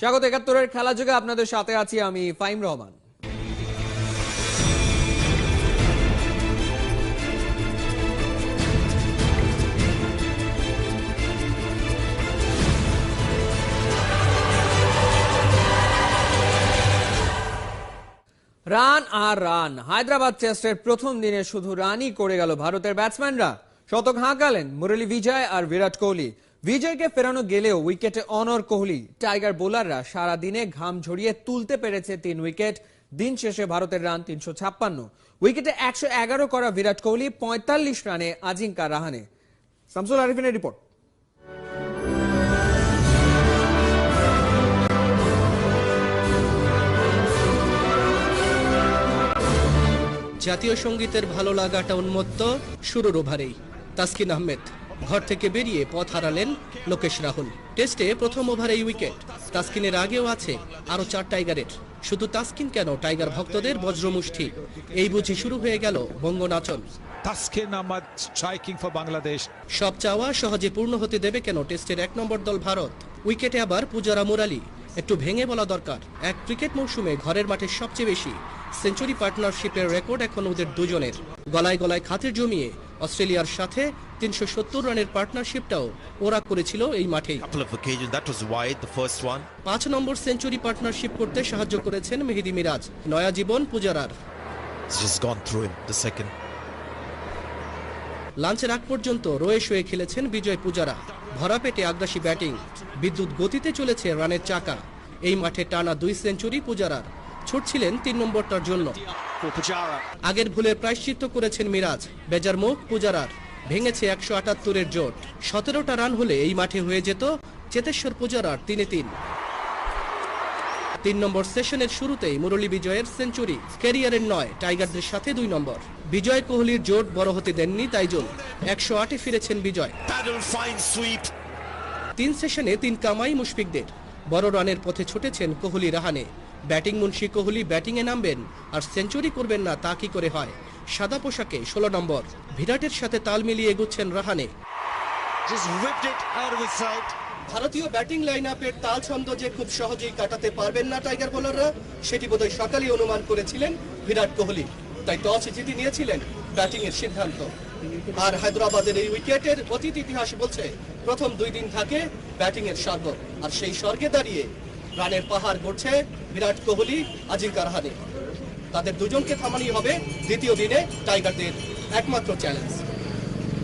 স্বাগত একাত্তরের খেলা যুগে আপনাদের সাথে আছি আমি ফাইম রহমান। রান আর রান। হায়দ্রাবাদ টেস্টের প্রথম দিনে শুধু রানই করে গেল ভারতের ব্যাটসম্যানরা। শতক হাঁকালেন মুরলী বিজয় আর বিরাট কোহলি। বিজয়কে ফেরানো গেলেও উইকেটে অনর কোহলি। টাইগার বোলাররা সারা দিনে ঘাম ঝরিয়ে তুলতে পেরেছে তিন উইকেট। দিন শেষে ভারতের রান তিনশো ছাপ্পান্ন। উইকেটে একশো এগারো করা বিরাট কোহলি পঁয়তাল্লিশ রানে আজিঙ্কা রাহানে। শামসুল আরিফিনের রিপোর্ট। জাতীয় সঙ্গীতের ভালো লাগাটা উন্মত্ত। শুরুর ওভারেই। তাসকিন আহমেদ। ঘর থেকে বেরিয়ে পথ হারালেন লোকেশ রাহুল। টেস্টে প্রথম ওভারেই উইকেট। তাস্কিনের আগেও আছে আরও চার টাইগারের। শুধু তাস্কিন কেন টাইগার ভক্তদের বজ্রমুষ্টি? এই বুঝি শুরু হয়ে গেল বঙ্গনাচন। সব চাওয়া সহজে পূর্ণ হতে দেবে কেন টেস্টের এক নম্বর দল ভারত? উইকেটে আবার পূজারা মুরালি। একটু ভেঙে বলা দরকার। এক ক্রিকেট মৌসুমে ঘরের মাঠে সবচেয়ে বেশি। সেঞ্চুরি পার্টনারশিপের রেকর্ড এখন ওদের দুজনের। গলায় গলায় খাতির জমিয়ে অস্ট্রেলিয়ার সাথে তিনশো সত্তর রানের পার্টনারশিপটাও ওরা করেছিল এই মাঠেই। One. পাঁচ নম্বর সেঞ্চুরি পার্টনারশিপ করতে সাহায্য করেছেন মেহেদি মিরাজ নয়া জীবন পূজারার. লাঞ্চের আগ পর্যন্ত রয়ে শুয়ে খেলেছেন বিজয় পূজারা। ভরা পেটে আগ্রাসী ব্যাটিং বিদ্যুৎ গতিতে চলেছে রানের চাকা। এই মাঠে টানা দুই সেঞ্চুরি পূজারার। ছুটছিলেন তিন নম্বরটার জন্য। আগের ভুলের প্রায়শ্চিত্ত করেছেন মিরাজ, বেজার মুখ পূজারার, ভেঙেছে একশো আটাত্তরের জোট। সতেরোটা রান হলে এই মাঠে হয়ে যেত চেতেশ্বর পূজারার তিনে তিন। তিন নম্বর সেশনের শুরুতেই মুরলী বিজয়ের সেঞ্চুরি, ক্যারিয়ারের নয়, টাইগারদের সাথে দুই নম্বর। বিজয় কোহলির জোট বড় হতে দেননি তাইজুল, একশো আটে ফিরেছেন বিজয়। তিন সেশনে তিন কামাই মুশফিকদের, বড় রানের পথে ছুটেছেন কোহলি রাহানে। ব্যাটিং মুন্সি কোহলি ব্যাটিংয়ে নামবেন আর সেঞ্চুরি করবেন না তা কি করে হয়? সাদা পোশাকে ষোলো নম্বর। বিরাটের সাথে তাল মিলিয়ে এগুচ্ছেন রাহানে। ভারতীয় ব্যাটিং লাইন আপের তাল ছন্দ যে খুব সহজেই কাটাতে পারবেন না টাইগার বোলাররা সেটি বোধহয় সকালেই অনুমান করেছিলেন বিরাট কোহলি। তাই টস জিতে নিয়েছিলেন ব্যাটিং এর সিদ্ধান্ত। আর হায়দ্রাবাদের এই উইকেটের অতীত ইতিহাস বলছে প্রথম দুই দিন থাকে ব্যাটিং এর স্বর্গ আর সেই স্বর্গে দাঁড়িয়ে রানের পাহাড় গড়ছে বিরাট কোহলি আজিঙ্কা রাহানে তাদের দুজনকে থামানি হবে দ্বিতীয় দিনে টাইগারদের একমাত্র চ্যালেঞ্জ।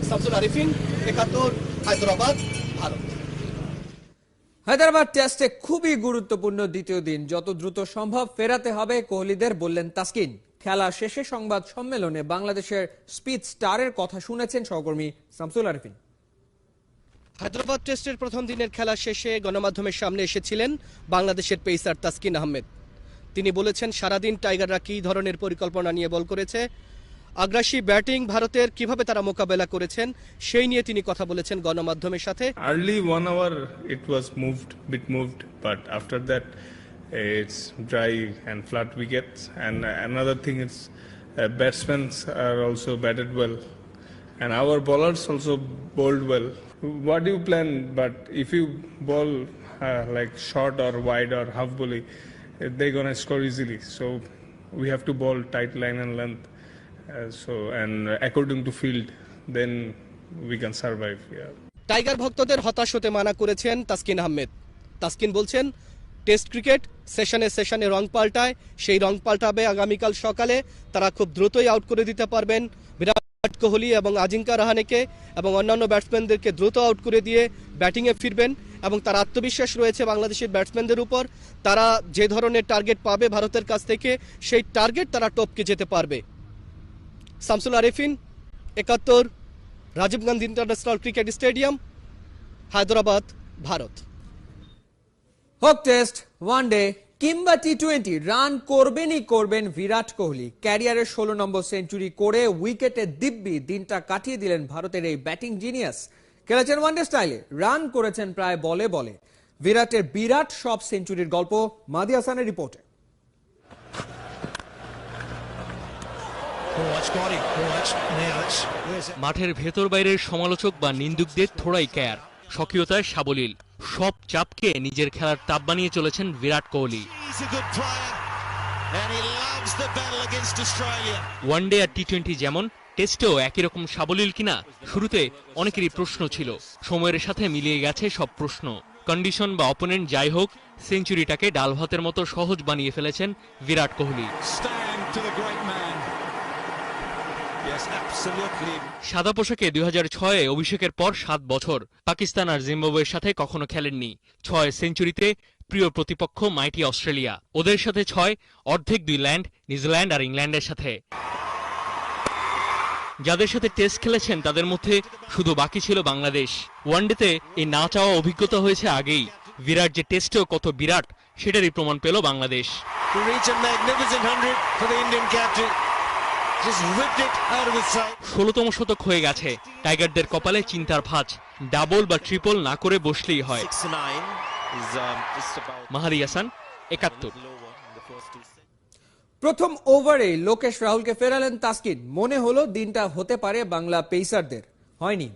শামসুল আরিফিন, একাত্তর, হায়দ্রাবাদ, ভারত। হায়দ্রাবাদ টেস্টে খুবই গুরুত্বপূর্ণ দ্বিতীয় দিন। যত দ্রুত সম্ভব ফেরাতে হবে কোহলিদের, বললেন তাসকিন। খেলা শেষে সংবাদ সম্মেলনে বাংলাদেশের স্পিড স্টারের কথা শুনেছেন সহকর্মী শামসুল আরিফিন। হায়দ্রাবাদ টেস্টের প্রথম দিনের খেলা শেষে গণমাধ্যমের সামনে এসেছিলেন বাংলাদেশের পেসার তাসকিন আহমেদ। তিনি বলেছেন, সারাদিন টাইগাররা কী ধরনের পরিকল্পনা নিয়ে বল করেছে, আগ্রাসী ব্যাটিং ভারতের কীভাবে তারা মোকাবেলা করেছেন, সেই নিয়ে তিনি কথা বলেছেন গণমাধ্যমের সাথে। Early one hour it was moved bit moved but after that it's dry and flat wickets and another thing is batsmans are also batted well and our bowlers also bowled well what do you plan but if you bowl uh, like short or wide or half volley uh, they're gonna score easily so we have to bowl tight line and length uh, so and according to field then we can survive yeah tiger ভক্তদের হতাশ হতে মানা করেছেন তাসকিন আহমেদ তাসকিন বলছেন test cricket সেশনে সেশনে রং পাল্টায় সেই রং পাল্টাবে আগামীকাল সকালে তারা খুব দ্রুতই আউট করে দিতে পারবেন বিরাট কোহলি এবং আজিঙ্কা রাহানেকে এবং অন্যান্য ব্যাটসম্যানদেরকে দ্রুত আউট করে দিয়ে ব্যাটিংয়ে ফিরবেন এবং তার আত্মবিশ্বাস রয়েছে বাংলাদেশের ব্যাটসম্যানদের উপর। তারা যে ধরনের টার্গেট পাবে ভারতের কাছ থেকে, সেই টার্গেট তারা টপকে যেতে পারবে। Shamsul Arifin, Ekattor, Rajiv Gandhi international cricket stadium, Hyderabad, Bharat. হোক টেস্ট, ওয়ান ডে কিংবা টি টোয়েন্টি রান করবেনই করবেন বিরাট কোহলি। ক্যারিয়ারের ষোলো নম্বর সেঞ্চুরি করে উইকেটে দিব্যি দিনটা কাটিয়ে দিলেন ভারতের এই ব্যাটিং জিনিয়াস। খেলেছেন ওয়ানডে স্টাইলে রান করেছেন প্রায় বলে বলে। বিরাটের বিরাট সব সেঞ্চুরির গল্প মাদি হাসানের রিপোর্টে। মাঠের ভেতর বাইরের সমালোচক বা নিন্দুকদের থোড়াই কেয়ার স্বকীয়তায় সাবলীল। সব চাপকে নিজের খেলার তাপ বানিয়ে চলেছেন Virat Kohli. Australia. One day আর টি টোয়েন্টি যেমন টেস্টেও একই রকম সাবলীল কিনা শুরুতে অনেকেরই প্রশ্ন ছিল। সময়ের সাথে মিলিয়ে গেছে সব প্রশ্ন। কন্ডিশন বা অপোনেন্ট যাই হোক সেঞ্চুরিটাকে ডাল ভাতের মতো সহজ বানিয়ে ফেলেছেন বিরাট কোহলি। সাদা পোশাকে দুই হাজার ছয়ে অভিষেকের পর সাত বছর। পাকিস্তান আর জিম্বাবুয়ের সাথে কখনো খেলেননি। ছয় সেঞ্চুরিতে প্রিয় প্রতিপক্ষ মাইটি অস্ট্রেলিয়া। ওদের সাথে ছয় অর্ধেক দুই ল্যান্ড নিউজিল্যান্ড আর ইংল্যান্ডের সাথে। যাদের সাথে টেস্ট খেলেছেন তাদের মধ্যে শুধু বাকি ছিল বাংলাদেশ। ওয়ানডেতে এই না চাওয়া অভিজ্ঞতা হয়েছে আগেই। বিরাট যে টেস্টেও কত বিরাট সেটারই প্রমাণ পেল বাংলাদেশ। ষোলোতম শতক হয়ে গেছে। টাইগারদের কপালে চিন্তার ভাঁজ। ডাবল বা ট্রিপল না করে বসলেই হয়। 6 9 is um, মাহাদি হাসান একাত্তর. প্রথম ওভারে লোকেশ রাহুলকে ফেরালেন তাসকিন। মনে হলো দিনটা হতে পারে বাংলা পেসারদের। হয়নি।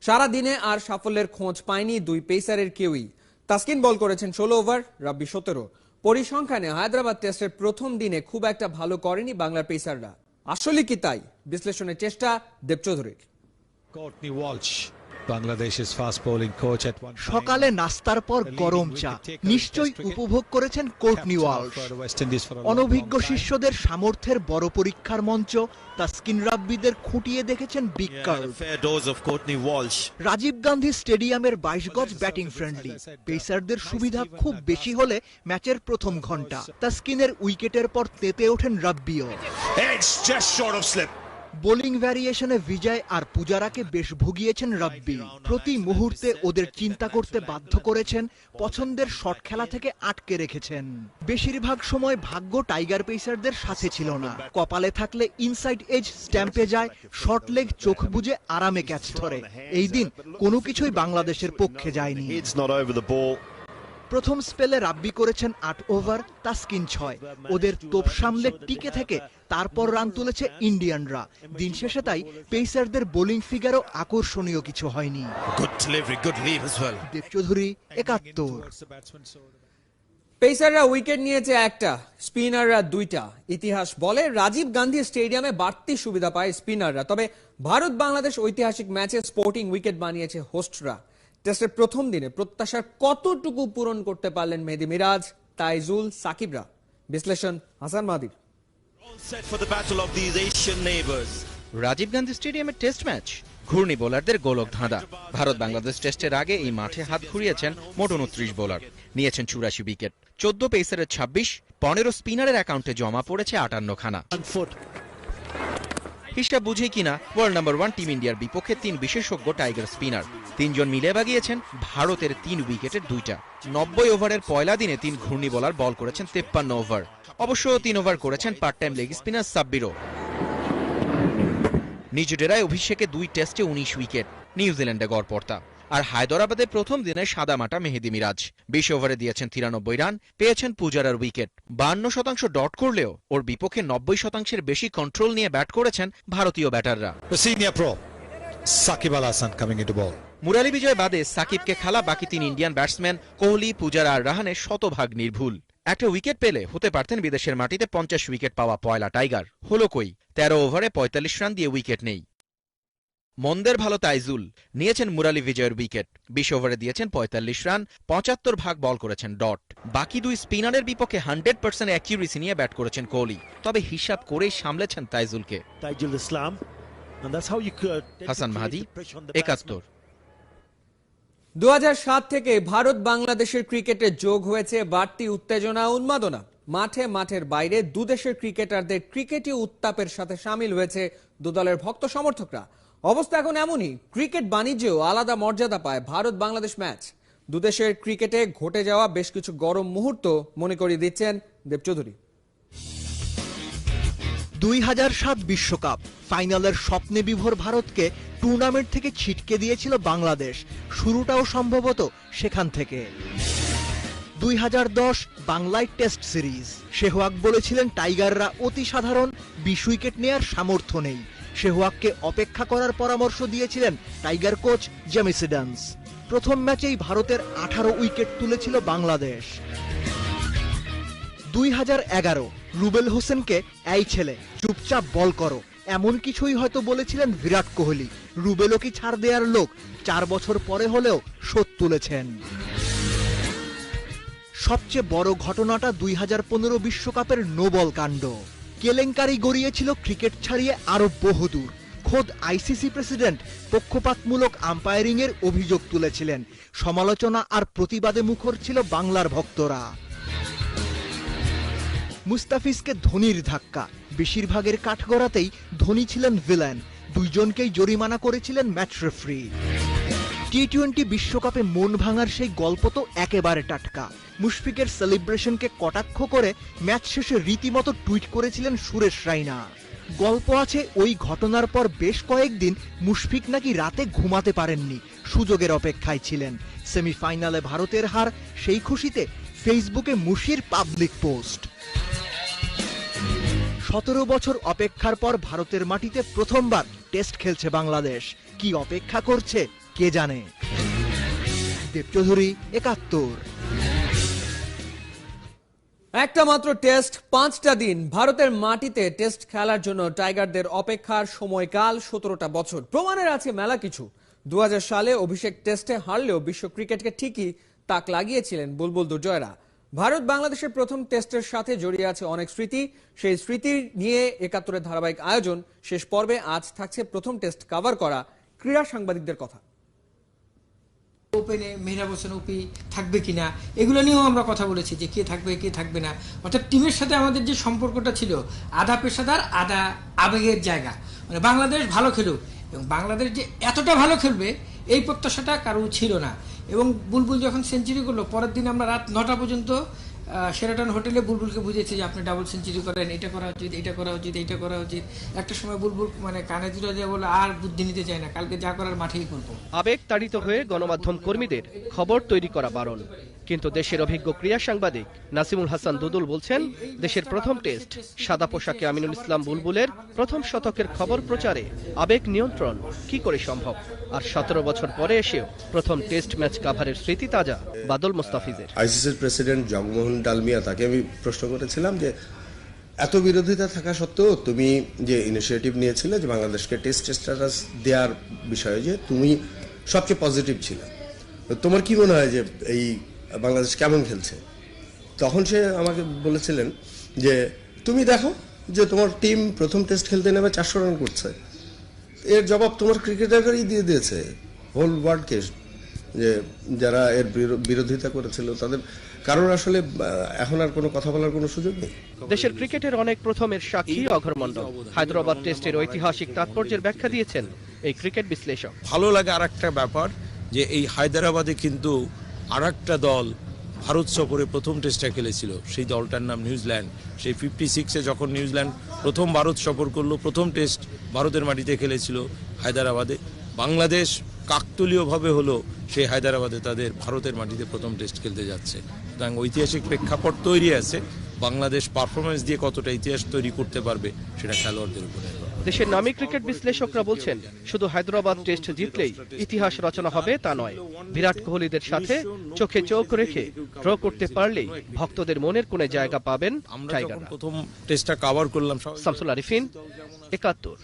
সারা দিনে আর সাফল্যের খোঁজ পায়নি দুই পেসারের কেউই। তাসকিন বল করেছেন ষোলো ওভার রাব্বি সতেরো। পরিসংখ্যানে হায়দ্রাবাদ টেস্টের প্রথম দিনে খুব একটা ভালো করেনি বাংলার পেসাররা। আসলে কি তাই? বিশ্লেষণের চেষ্টা দেবচৌধুরীর। সকালে নাস্তার পর গরম চা। নিশ্চয়ই উপভোগ করেছেন কোর্টনি long, অনভিজ্ঞ শিষ্যদের সামর্থ্যের বড় পরীক্ষার মঞ্চ তাস্কিন রাব্বিদের খুঁটিয়ে দেখেছেন Walsh. রাজীব গান্ধী স্টেডিয়ামের বাইশ গজ ব্যাটিং ফ্রেন্ডলি পেসারদের সুবিধা খুব বেশি হলে ম্যাচের প্রথম ঘণ্টা। তাস্কিনের উইকেটের পর তেতে ওঠেন রাব্বিও। বোলিং ভ্যারিয়েশনে বিজয় আর পূজারাকে বেশ ভুগিয়েছেন রাব্বি। প্রতি মুহূর্তে ওদের চিন্তা করতে বাধ্য করেছেন, পছন্দের শট খেলা থেকে আটকে রেখেছেন। বেশিরভাগ সময় ভাগ্য টাইগার পেসারদের সাথে ছিল না। কপালে থাকলে ইনসাইড এজ স্ট্যাম্পে যায়, শর্ট লেগ চোখ বুজে আরামে ক্যাচ ধরে। এই দিন কোনো কিছুই বাংলাদেশের পক্ষে যায়নি। প্রথম স্পেলে রাব্বি করেছেন আট ওভার তাস্কিন ছয়। ওদের তোপ সামলে টিকে থেকে তারপর রান তুলেছে ইন্ডিয়ানরা। দিন শেষে তাই পেসারদের বোলিং ফিগারও আকর্ষণীয় কিছু হয়নি. দেবচৌধুরী একাত্তর। পেসাররা উইকেট নিয়েছে একটা স্পিনাররা দুইটা। ইতিহাস বলে রাজীব গান্ধী স্টেডিয়ামে বাড়তি সুবিধা পায় স্পিনাররা। তবে ভারত বাংলাদেশ ঐতিহাসিক ম্যাচে স্পোর্টিং উইকেট বানিয়েছে হোস্টরা টেস্টের প্রথম দিনে প্রত্যাশার কতটুকু পূরণ করতে পারলেন মেহেদি মিরাজ তাইজুল সাকিবরা? বিশ্লেষণ হাসান মাদির. রাজীব গান্ধী স্টেডিয়ামের টেস্ট ম্যাচ। ঘূর্ণি বোলারদের গোলক ধাঁধা। ভারত বাংলাদেশ টেস্টের আগে এই মাঠে হাত ঘুরিয়েছেন মোট উনত্রিশ বোলার। নিয়েছেন চুরাশি উইকেট। চোদ্দ পেসারের ছাব্বিশ পনেরো স্পিনারের অ্যাকাউন্টে জমা পড়েছে আটান্ন খানা হিসাব বুঝে কিনা ওয়ার্ল্ড নাম্বার ওয়ান টিম ইন্ডিয়ার বিপক্ষে তিন বিশেষজ্ঞ টাইগার স্পিনার তিনজন মিলে বাগিয়েছেন ভারতের তিন উইকেটের দুইটা। নব্বই ওভারের পয়লা দিনে তিন ঘূর্ণি বলার বল করেছেন তেপ্পান্ন ওভার অবশ্য তিন ওভার করেছেন পার্ট টাইম লেগ স্পিনার সাব্বিরও। নিজ ডেরায় অভিষেকে দুই টেস্টে উনিশ উইকেট নিউজিল্যান্ডে গড়পর্তা আর হায়দরাবাদে প্রথম দিনে সাদামাটা মেহেদি মিরাজ। বিশ ওভারে দিয়েছেন তিরানব্বই রান পেয়েছেন পূজারার উইকেট। বান্ন শতাংশ ডট করলেও ওর বিপক্ষে নব্বই শতাংশের বেশি কন্ট্রোল নিয়ে ব্যাট করেছেন ভারতীয় ব্যাটাররা। Coming into মুরালি বিজয় বাদে সাকিবকে খেলা বাকি তিন ইন্ডিয়ান ব্যাটসম্যান কোহলি পূজারা আর রাহানে শতভাগ নির্ভুল। একটা উইকেট পেলে হতে পারতেন বিদেশের মাটিতে পঞ্চাশ উইকেট পাওয়া পয়লা টাইগার। হলো কই? তেরো ওভারে পঁয়তাল্লিশ রান দিয়ে উইকেট নেই। মন্দের ভালো তাইজুল। নিয়েছেন মুরালি বিজয়ের উইকেট। বিশ ওভারে দিয়েছেন পঁয়তাল্লিশ রান পঁচাত্তর ভাগ বল করেছেন ডট। বাকি দুই স্পিনারের বিপক্ষে হান্ড্রেড পার্সেন্ট অ্যাকিউরেসি নিয়ে ব্যাট করেছেন কোহলি। তবে হিসাব করেই সামলেছেন তাইজুলকে। you could. হাসান মাহাদি একাত্তর। দু থেকে ভারত বাংলাদেশের ক্রিকেটে যোগ হয়েছে বাড়তি উত্তেজনা উন্মাদনা। মাঠে মাঠের বাইরে দুদেশের ক্রিকেটারদের ক্রিকেটীয় উত্তাপের সাথে সামিল হয়েছে দুদলের ভক্ত সমর্থকরা। অবস্থা এখন এমনই। ক্রিকেট বাণিজ্যেও আলাদা মর্যাদা পায় ভারত বাংলাদেশ ম্যাচ দুদেশের ক্রিকেটে ঘটে যাওয়া বেশ কিছু গরম মুহূর্ত মনে করিয়ে দিচ্ছেন দেবচৌধুরী দুই হাজার সাত বিশ্বকাপ, ফাইনালের স্বপ্নে বিভোর ভারতকে টুর্নামেন্ট থেকে ছিটকে দিয়েছিল বাংলাদেশ। শুরুটাও সম্ভবত সেখান থেকে। দুই হাজার দশ বাংলায় টেস্ট সিরিজ। সেহওয়াগ বলেছিলেন টাইগাররা অতি সাধারণ, বিশ উইকেট নেয়ার সামর্থ্য নেই। সেহওয়াগকে অপেক্ষা করার পরামর্শ দিয়েছিলেন টাইগার কোচ জেমিসিডান্স প্রথম ম্যাচেই ভারতের আঠারো উইকেট তুলেছিল বাংলাদেশ। দুই হাজার এগারো, রুবেল হোসেনকে এই ছেলে, চুপচাপ বল করো, এমন কিছুই হয়তো বলেছিলেন বিরাট কোহলি। রুবেলও কি ছাড় দেওয়ার লোক? চার বছর পরে হলেও শোধ তুলেছেন। সবচেয়ে বড় ঘটনাটা দুই বিশ্বকাপের নোবল কাণ্ড। কেলেঙ্কারি গড়িয়েছিল ক্রিকেট ছাড়িয়ে আরও বহুদূর। খোদ আইসিসি প্রেসিডেন্ট পক্ষপাতমূলক আম্পায়ারিং এর অভিযোগ তুলেছিলেন। সমালোচনা আর প্রতিবাদে মুখর ছিল বাংলার ভক্তরা। মুস্তাফিজকে ধোনির ধাক্কা। বেশিরভাগের কাঠগড়াতেই ধোনি ছিলেন ভিলেন। দুইজনকেই জরিমানা করেছিলেন ম্যাচ রেফারি। টি টোয়েন্টি বিশ্বকাপে মন ভাঙার সেই গল্প তো একেবারে টাটকা। মুশফিকের সেলিব্রেশনকে কটাক্ষ করে ম্যাচ শেষে রীতিমতো টুইট করেছিলেন সুরেশ রাইনা। গল্প আছে ওই ঘটনার পর বেশ কয়েকদিন মুশফিক নাকি রাতে ঘুমাতে পারেননি, সুযোগের অপেক্ষায় ছিলেন। সেমিফাইনালে ভারতের হার, সেই খুশিতে ফেসবুকে মুশির পাবলিক পোস্ট। সতেরো বছর অপেক্ষার পর ভারতের মাটিতে প্রথমবার টেস্ট খেলছে বাংলাদেশ। কি অপেক্ষা করছে, কে জানে? দেবচৌধুরী একাত্তর। একটা মাত্র টেস্ট, পাঁচটা দিন। ভারতের মাটিতে টেস্ট খেলার জন্য টাইগারদের অপেক্ষার সময়কাল সতেরোটা বছর। প্রমাণের আছে মেলা কিছু। দু সালে অভিষেক টেস্টে হারলেও বিশ্ব ক্রিকেটকে ঠিকই তাক লাগিয়েছিলেন বুলবুল দুর্জয়রা। ভারত বাংলাদেশের প্রথম টেস্টের সাথে জড়িয়ে আছে অনেক স্মৃতি। সেই স্মৃতি নিয়ে একাত্তরের ধারাবাহিক আয়োজন শেষ পর্বে আজ থাকছে প্রথম টেস্ট কভার করা ক্রীড়া সাংবাদিকদের কথা। ওপেনে মেহরাব হোসেন ওপি থাকবে কিনা? এগুলো নিয়েও আমরা কথা বলেছি যে কে থাকবে কে থাকবে না। অর্থাৎ টিমের সাথে আমাদের যে সম্পর্কটা ছিল, আধা পেশাদার, আধা আবেগের জায়গা। মানে বাংলাদেশ ভালো খেলুক, এবং বাংলাদেশ যে এতটা ভালো খেলবে, এই প্রত্যাশাটা কারও ছিল না। এবং বুলবুল যখন সেঞ্চুরি করল, পরের দিন আমরা রাত নটা পর্যন্ত সেরাটন হোটেলে বুলবুলকে বুঝিয়েছে যে আপনি ডাবল সেঞ্চুরি করেন, এটা করা উচিত, এটা করা উচিত, এটা করা উচিত। একটা সময় বুলবুল মানে কানে তুলে দিয়ে বলে আর বুদ্ধি নিতে চায় না, কালকে যা করার মাঠেই করব। আবেগ তাড়িত হয়ে গণমাধ্যম কর্মীদের খবর তৈরি করা বারণ। কিন্তু দেশের অভিজ্ঞ ক্রীড়া সাংবাদিক নাসিমুল হাসান দুদুল বলছেন, দেশের প্রথম টেস্ট, সাদা পোশাকে আমিনুল ইসলাম বুলবুলের প্রথম শতকের খবর প্রচারে আবেগ নিয়ন্ত্রণ কি করে সম্ভব? আর সতেরো বছর পরে এসেও প্রথম টেস্ট ম্যাচ কাভারের স্মৃতি তাজা বাদল মোস্তাফিজের। আইসিসির প্রেসিডেন্ট জগমোহন ডালমিয়া তাকে আমি প্রশ্ন করেছিলাম যে, এত বিরোধিতা থাকা সত্ত্বেও তুমি যে ইনিশিয়েটিভ নিয়েছিলে যে বাংলাদেশকে টেস্ট স্ট্যাটাস দেওয়ার বিষয়ে যে তুমি সবচেয়ে পজিটিভ ছিলে। তোমার কি মনে হয় যে এই বাংলাদেশ কেমন খেলছে? তখন সে আমাকে বলেছিলেন যে তুমি দেখো যে তোমার টিম প্রথম টেস্ট খেলতে নেবে চারশো রান করছে। এর জবাব তোমার ক্রিকেটারই দিয়ে দিয়েছে। হোল ওয়ার্ল্ডকে যে যারা এর বিরো- বিরোধিতা করেছিল তাদের কারোর আসলে এখন আর কোনো কথা বলার কোনো সুযোগ নেই। দেশের ক্রিকেটের অনেক প্রথমের সাক্ষী অঘর মণ্ডল। হায়দ্রাবাদ টেস্টের ঐতিহাসিক তাৎপর্যের ব্যাখ্যা দিয়েছেন এই ক্রিকেট বিশ্লেষক। ভালো লাগে আর একটা ব্যাপার যে এই হায়দ্রাবাদে কিন্তু আর একটা দল ভারত সফরে প্রথম টেস্টটা খেলেছিল, সেই দলটার নাম নিউজিল্যান্ড। সেই ফিফটি সিক্সে যখন নিউজিল্যান্ড প্রথম ভারত সফর করল, প্রথম টেস্ট ভারতের মাটিতে খেলেছিল হায়দ্রাবাদে। বাংলাদেশ কাকতলীয়ভাবে হলো, সেই হায়দ্রাবাদে তাদের ভারতের মাটিতে প্রথম টেস্ট খেলতে যাচ্ছে। সুতরাং ঐতিহাসিক প্রেক্ষাপট তৈরি আছে, বাংলাদেশ পারফরমেন্স দিয়ে কতটা ইতিহাস তৈরি করতে পারবে সেটা খেলোয়াড়দের উপরে। দেশের নামী ক্রিকেট বিশ্লেষকরা বলছেন শুধু হায়দ্রাবাদ টেস্ট জিতলেই ইতিহাস রচনা হবে তা নয়। বিরাট কোহলিদের সাথে চোখে চোখ রেখে ড্র করতে পারলেই ভক্তদের মনের কোণে জায়গা পাবেন আমরা টাইগাররা। প্রথম টেস্টটা কভার করলাম শামসুল আরিফিন একাত্তর।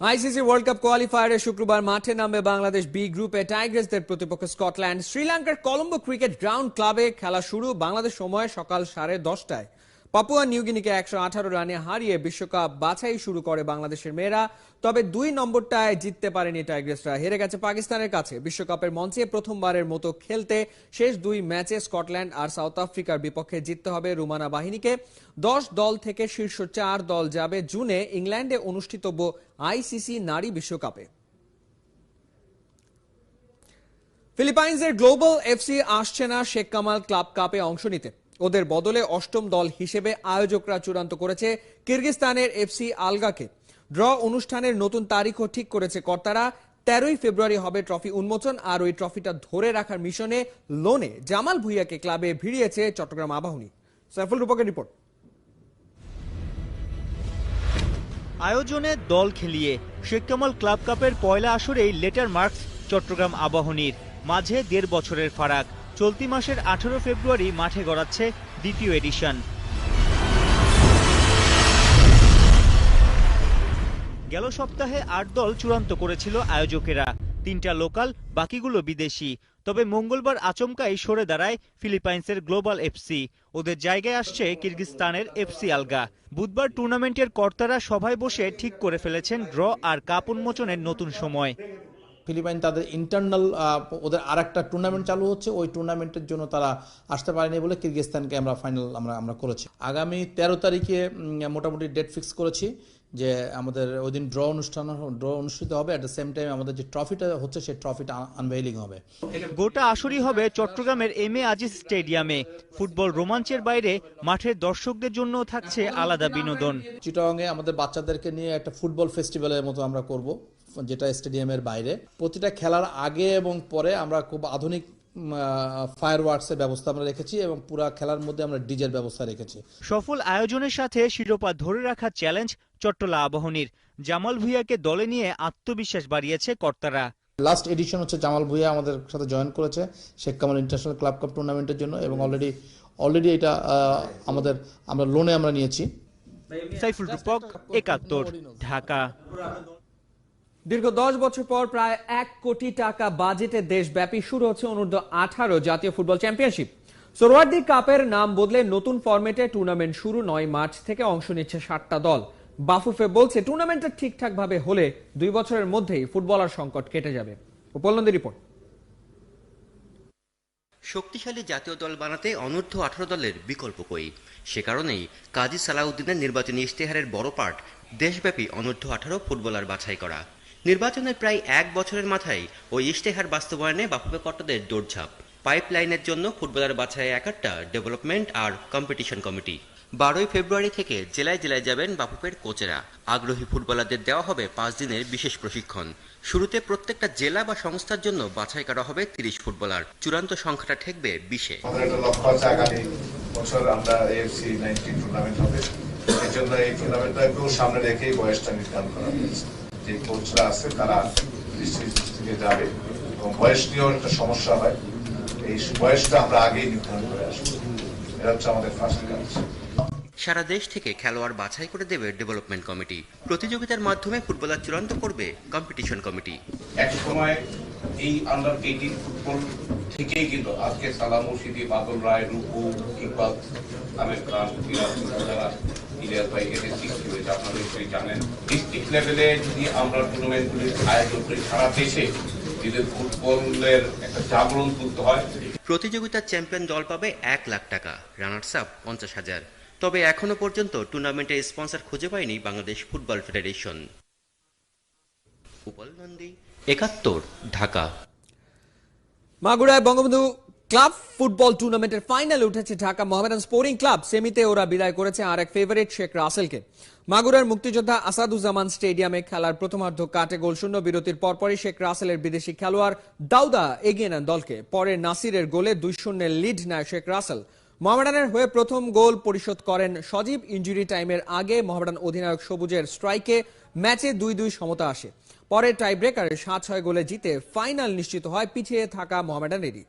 আইসিসি ওয়ার্ল্ড কাপ কোয়ালিফায়ারে শুক্রবার মাঠে নামবে বাংলাদেশ বি গ্রুপে টাইগার্সদের প্রতিপক্ষ স্কটল্যান্ড শ্রীলঙ্কার কলম্বো ক্রিকেট গ্রাউন্ড ক্লাবে খেলা শুরু বাংলাদেশ সময় সকাল সাড়ে দশটায়। পাপুয়া নিউগিনিকে একশো আঠারো রানে হারিয়ে বিশ্বকাপ বাছাই শুরু করে বাংলাদেশের মেয়েরা, তবে দুই নম্বরটায় জিততে পারেনি টাইগার্সরা। হেরে গেছে পাকিস্তানের কাছে। বিশ্বকাপের মঞ্চে প্রথমবারের মতো খেলতে শেষ দুই ম্যাচে স্কটল্যান্ড আর সাউথ আফ্রিকার বিপক্ষে জিততে হবে রুমানা বাহিনীকে। দশ দল থেকে শীর্ষ চার দল যাবে জুনে ইংল্যান্ডে অনুষ্ঠিতব্য আইসিসি নারী বিশ্বকাপে। ফিলিপাইন্সের গ্লোবাল এফসি আসছে না শেখ কামাল ক্লাব কাপে অংশ নিতে। ওদের বদলে অষ্টম দল হিসেবে আয়োজকরা চূড়ান্ত করেছে কিরগিস্তানের এফসি আলগাকে। ড্র অনুষ্ঠানের নতুন তারিখও ঠিক করেছে কর্তারা। তেরোই ফেব্রুয়ারি হবে ট্রফি উন্মোচন আর ওই ট্রফিটা ধরে রাখার মিশনে লোনে জামাল ভুইয়াকে ক্লাবে ভিড়িয়েছে চট্টগ্রাম আবাহনী। সাইফুল রূপকের রিপোর্ট। আয়োজনে দল খেলিয়ে শেখ কামাল ক্লাব কাপের পয়লা আসরেই লেটার মার্কস চট্টগ্রাম আবাহনীর। মাঝে দেড় বছরের ফারাক। চলতি মাসের আঠারো ফেব্রুয়ারি মাঠে গড়াচ্ছে দ্বিতীয় এডিশন। গেল সপ্তাহে আট দল চূড়ান্ত করেছিল আয়োজকেরা। তিনটা লোকাল, বাকিগুলো বিদেশি। তবে মঙ্গলবার আচমকাই সরে দাঁড়ায় ফিলিপাইন্সের গ্লোবাল এফসি। ওদের জায়গায় আসছে কিরগিস্তানের এফসি আলগা। বুধবার টুর্নামেন্টের কর্তারা সভায় বসে ঠিক করে ফেলেছেন ড্র আর কাপ উন্মোচনের নতুন সময়। ফিলিপাইন তাদের ইন্টারনাল ওদের আর একটা টুর্নামেন্ট চালু হচ্ছে। ওই টুর্নামেন্টের জন্য তারা আসতে পারেনি বলে কিরগিস্তানকে আমরা ফাইনাল আমরা আমরা করেছি। আগামী তেরো তারিখে মোটামুটি ডেট ফিক্স করেছি যে আমাদের ওই দিন ড্র অনুষ্ঠান ড্র অনুষ্ঠিত হবে। অ্যাট দ্য সেম টাইম আমাদের যে ট্রফিটা হচ্ছে সেই ট্রফিটা আনভেইলিং হবে। গোটা আসরই হবে চট্টগ্রামের এম এ আজিজ স্টেডিয়ামে। ফুটবল রোমাঞ্চের বাইরে মাঠের দর্শকদের জন্য থাকছে আলাদা বিনোদন। চিটংয়ে আমাদের বাচ্চাদেরকে নিয়ে একটা ফুটবল ফেস্টিভ্যালের মতো আমরা করব। যেটা স্টেডিয়ামের বাইরে। প্রতিটা খেলার আগে এবং পরে আমরা খুব আধুনিক ফায়ার ওয়ার্কসের ব্যবস্থা আমরা রেখেছি এবং পুরা খেলার মধ্যে আমরা ডিজের ব্যবস্থা রেখেছি। সফল আয়োজনের সাথে শিরোপা ধরে রাখার চ্যালেঞ্জ চট্টলা আবাহনীর। জামাল ভুইয়াকে দলে নিয়ে আত্মবিশ্বাস বাড়িয়েছে কর্তারা। লাস্ট এডিশন হচ্ছে জামাল ভুইয়া আমাদের সাথে জয়েন করেছে Sheikh Kamal international club cup টুর্নামেন্টের জন্য এবং অলরেডি অলরেডি এটা আমাদের আমরা লোনে আমরা নিয়েছি। সাইফুল রূপক একাত্তর ঢাকা। দীর্ঘ দশ বছর পর প্রায় এক কোটি টাকা বাজেটে দেশব্যাপী শুরু হচ্ছে অনূর্ধ্ব আঠারো জাতীয় ফুটবল চ্যাম্পিয়নশিপ। সোরওয়ার্দি কাপের নাম বদলে নতুন ফরম্যাটে টুর্নামেন্ট শুরু নয় মার্চ থেকে অংশ নিচ্ছে ষাটটা দল। বাফুফে বলছে, টুর্নামেন্টটা ঠিকঠাক ভাবে হলে দুই বছরের মধ্যেই ফুটবলার সংকট কেটে যাবে। উপলব্ধি রিপোর্ট। শক্তিশালী জাতীয় দল বানাতে অনূর্ধ্ব আঠারো দলের বিকল্প কই? সে কারণেই কাজী সালাউদ্দিনের নির্বাচনী ইশতেহারের বড় পার্ট দেশব্যাপী অনূর্ধ্ব আঠারো ফুটবলার বাছাই করা। নির্বাচনের প্রায় এক বছরের মাথায় ওই ইশতেহার বাস্তবায়নে বাফুবে কর্তাদের দৌড়ঝাঁপ। পাইপলাইনের জন্য ফুটবলার বাছাই একাট্টা, ডেভেলপমেন্ট আর কম্পিটিশন কমিটি। বারোই ফেব্রুয়ারি থেকে জেলায় জেলায় যাবেন বাফুফের কোচেরা। আগ্রহী ফুটবলারদের দেওয়া হবে পাঁচ দিনের বিশেষ প্রশিক্ষণ। শুরুতে প্রত্যেকটা জেলা বা সংস্থার জন্য বাছাই করা হবে তিরিশ ফুটবলার। চূড়ান্ত সংখ্যাটা ঠেকবে বিশে। আমরা টুর্নামেন্ট হবে। এই জন্য এই সামনে রেখেই বয়সটা নির্ধারণ করা হয়েছে। যে কোচরা আছে তারা ডিস্ট্রিক্ট থেকে যাবে। এবং বয়স নিয়েও একটা সমস্যা হয়। এই বয়সটা আমরা আগেই নির্ধারণ করে আসব। এটা হচ্ছে আমাদের ফার্স্ট কাজ সারা দেশ থেকে খেলোয়াড় বাছাই করে দেবে ডেভেলপমেন্ট কমিটি। প্রতিযোগিতার মাধ্যমে ফুটবলার চূড়ান্ত করবে কম্পিটিশন কমিটি। এক সময় এই আন্ডার এইটিন ফুটবল থেকেই কিন্তু আজকে সালাম মুর্শিদি বাদল রায় রূপু ইকবাল আমির খান ইলিয়াস ভাই এদের সৃষ্টি হয়েছে আপনারা নিশ্চয়ই জানেন। ডিস্ট্রিক্ট লেভেলে যদি আমরা টুর্নামেন্টগুলি আয়োজন করি সারা দেশে যদি ফুটবলের একটা জাগরণ তুলতে হয় প্রতিযোগিতার চ্যাম্পিয়ন দল পাবে এক লাখ টাকা রানার্স আপ পঞ্চাশ হাজার। তবে এখনও পর্যন্ত টুর্নামেন্টের স্পন্সর খুঁজে পায়নি বাংলাদেশ ফুটবল ফেডারেশন। উপল নন্দী একাত্তর ঢাকা। মাগুরায় বঙ্গবন্ধু ক্লাব ফুটবল টুর্নামেন্টের ফাইনালে উঠেছে ঢাকা মোহামেডান স্পোর্টিং ক্লাব। সেমিতে ওরা বিদায় করেছে আর এক ফেভারিট শেখ রাসেলকে। মাগুরার মুক্তিযোদ্ধা আসাদুজ্জামান স্টেডিয়ামে খেলার প্রথমার্ধ কাটে গোল শূন্য বিরতির পরপরই শেখ রাসেলের বিদেশি খেলোয়াড় দাউদা এগিয়ে নেন দলকে। পরে নাসিরের গোলে দুই শূন্যের লিড নেয় শেখ রাসেল। মোহামেডানের হয়ে প্রথম গোল পরিশোধ করেন সজীব। ইঞ্জুরি টাইমের আগে মোহামেডান অধিনায়ক সবুজের স্ট্রাইকে ম্যাচে দুই দুই সমতা আসে। পরে টাই ব্রেকারে সাত ছয় গোলে জিতে ফাইনাল নিশ্চিত হয়। পিছিয়ে থাকা মোহামেডানেরই।